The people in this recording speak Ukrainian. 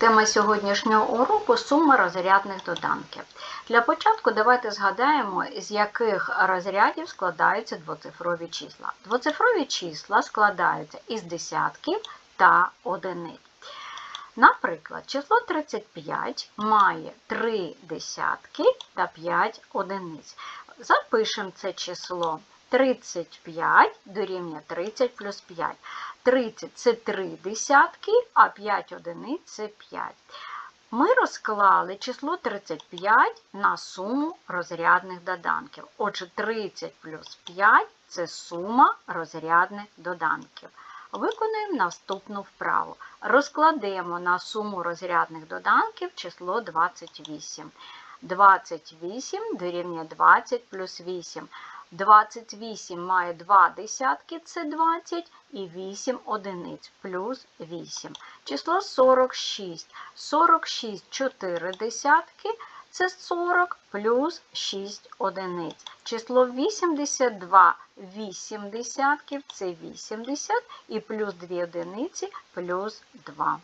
Тема сьогоднішнього уроку сума розрядних доданків. Для початку давайте згадаємо, з яких розрядів складаються двоцифрові числа. Двоцифрові числа складаються із десятків та одиниць. Наприклад, число 35 має 3 десятки та 5 одиниць. Запишемо це число 35 дорівнює 30 плюс 5. 30 це 3 десятки, а 5 одиниць це 5. Ми розклали число 35 на суму розрядних доданків. Отже, 30 плюс 5 це сума розрядних доданків. Виконуємо наступну вправу. Розкладемо на суму розрядних доданків число 28. 28 дорівнює 20 плюс 8. 28 має 2 десятки, це 20, і 8 одиниць плюс 8. Число 46. 46 4 десятки, це 40 плюс 6 одиниць. Число 82 8 десятків, це 80, і плюс 2 одиниці плюс 2.